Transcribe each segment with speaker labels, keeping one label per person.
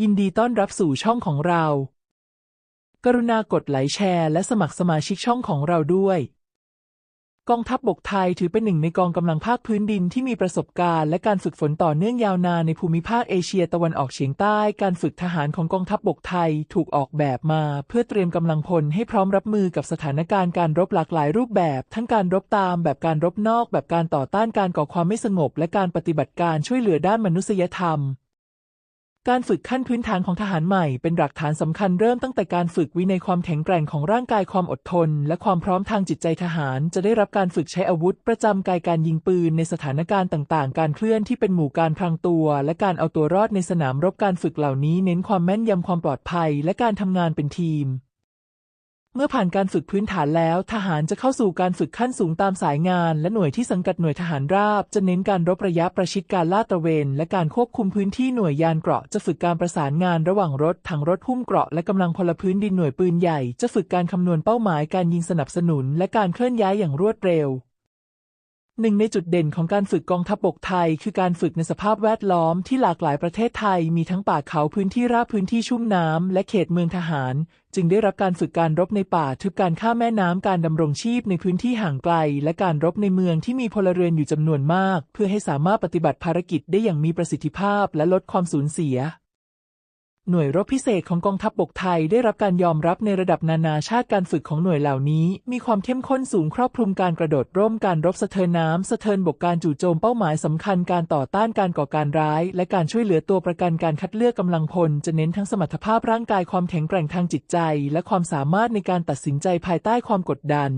Speaker 1: ยินดีต้อนรับสู่ช่องของเรา กรุณากดไลค์แชร์และสมัครสมาชิกช่องของเราด้วย กองทัพบบกไทยถือเป็นหนึ่งในกองกำลังภาคพื้นดินที่มีประสบการณ์และการฝึกฝนต่อเนื่องยาวนานในภูมิภาคเอเชียตะวันออกเฉียงใต้ การฝึกทหารของกองทัพบบกไทยถูกออกแบบมาเพื่อเตรียมกำลังพลให้พร้อมรับมือกับสถานการณ์การรบหลากหลายรูปแบบ ทั้งการรบตามแบบการรบนอก แบบการต่อต้านการก่อความไม่สงบ และการปฏิบัติการช่วยเหลือด้านมนุษยธรรม การฝึกขั้นพื้นฐานของทหารใหม่เป็นหลักฐานสำคัญเริ่มตั้งแต่การฝึกวินัยความแข็งแกร่งของร่างกายความอดทน และความพร้อมทางจิตใจทหาร จะได้รับการฝึกใช้อาวุธ ประจำกายการยิงปืนในสถานการณ์ต่าง ๆ การเคลื่อนที่เป็นหมู่การพรางตัว และการเอาตัวรอดในสนามรบการฝึกเหล่านี้เน้นความแม่นยำความปลอดภัย และการทำงานเป็นทีม เมื่อผ่านการฝึกพื้นฐานแล้ว ทหารจะเข้าสู่การฝึกขั้นสูงตามสายงาน และหน่วยที่สังกัดหน่วยทหารราบ จะเน้นการรบระยะประชิดการลาดตระเวน และการควบคุมพื้นที่หน่วยยานเกราะจะฝึกการประสานงานระหว่างรถถังรถหุ้มเกราะและกำลังพลพื้นดินหน่วยปืนใหญ่ จะฝึกการคำนวณเป้าหมายการยิงสนับสนุน และการเคลื่อนย้ายอย่างรวดเร็ว หนึ่งในจุดเด่นของการฝึกกองทัพบบกไทย คือการฝึกในสภาพแวดล้อมที่หลากหลายประเทศไทย มีทั้งป่าเขาพื้นที่ราบพื้นที่ชุ่มน้ำและเขตเมืองทหาร จึงได้รับการฝึกการรบในป่าทึบการข้ามแม่น้ำการดำรงชีพในพื้นที่ห่างไกล และการรบในเมืองที่มีพลเรือนอยู่จำนวนมาก เพื่อให้สามารถปฏิบัติภารกิจได้อย่างมีประสิทธิภาพและลดความสูญเสีย หน่วยรบพิเศษของกองทัพบบกไทยได้รับการยอมรับในระดับนานาชาติการฝึกของหน่วยเหล่านี้ มีความเข้มข้นสูงครอบคลุมการกระโดดร่มการรบสะเทินน้ำสะเทินบกการจู่โจมเป้าหมายสำคัญการต่อต้านการก่อการร้าย และการช่วยเหลือตัวประกันการคัดเลือกกำลังพล จะเน้นทั้งสมรรถภาพร่างกายความแข็งแกร่งทางจิตใจ และความสามารถในการตัดสินใจภายใต้ความกดดัน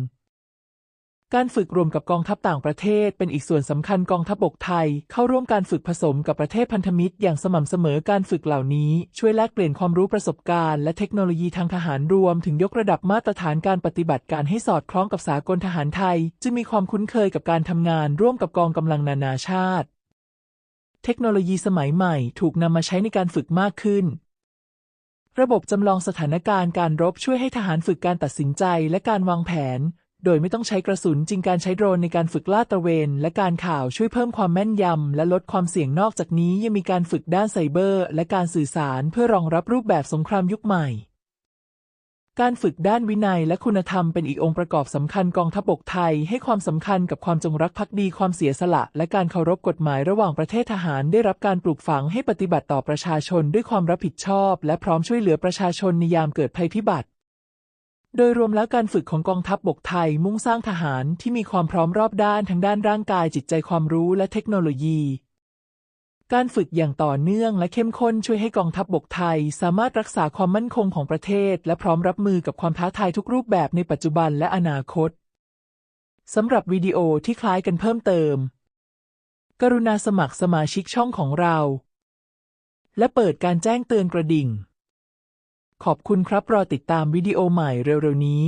Speaker 1: การฝึกรวมกับกองทัพต่างประเทศ เป็นอีกส่วนสำคัญกองทัพบกไทย เข้าร่วมการฝึกผสมกับประเทศพันธมิตร อย่างสม่ำเสมอการฝึกเหล่านี้ ช่วยแลกเปลี่ยนความรู้ประสบการณ์และเทคโนโลยีทางทหารรวม ถึงยกระดับมาตรฐานการปฏิบัติการให้สอดคล้องกับสากลทหารไทย จึงมีความคุ้นเคยกับการทำงานร่วมกับกองกำลังนานาชาติ เทคโนโลยีสมัยใหม่ถูกนำมาใช้ในการฝึกมากขึ้นระบบจำลองสถานการณ์การรบช่วยให้ทหารฝึกการตัดสินใจและการวางแผน โดยไม่ต้องใช้กระสุนจริงการใช้โดรนในการฝึกลาดตระเวน และการข่าวช่วยเพิ่มความแม่นยำ และลดความเสี่ยงนอกจากนี้ยังมีการฝึกด้านไซเบอร์ และการสื่อสารเพื่อรองรับรูปแบบสงครามยุคใหม่ การฝึกด้านวินัยและคุณธรรมเป็นอีกองค์ประกอบสำคัญกองทัพบกไทย ให้ความสำคัญกับความจงรักภักดีความเสียสละ และการเคารพกฎหมายระหว่างประเทศทหารได้รับการปลูกฝังให้ปฏิบัติต่อประชาชนด้วยความรับผิดชอบ และพร้อมช่วยเหลือประชาชนในยามเกิดภัยพิบัติ โดยรวมแล้วการฝึกของกองทัพบบกไทยมุ่งสร้างทหารที่มีความพร้อมรอบด้านทั้งด้านร่างกายจิตใจความรู้และเทคโนโลยี การฝึกอย่างต่อเนื่องและเข้มข้นช่วยให้กองทัพบบกไทย สามารถรักษาความมั่นคงของประเทศ และพร้อมรับมือกับความท้าทายทุกรูปแบบในปัจจุบันและอนาคตสำหรับวิดีโอที่คล้ายกันเพิ่มเติม กรุณาสมัครสมาชิกช่องของเรา และเปิดการแจ้งเตือนกระดิ่ง ขอบคุณครับรอติดตามวิดีโอใหม่เร็วๆนี้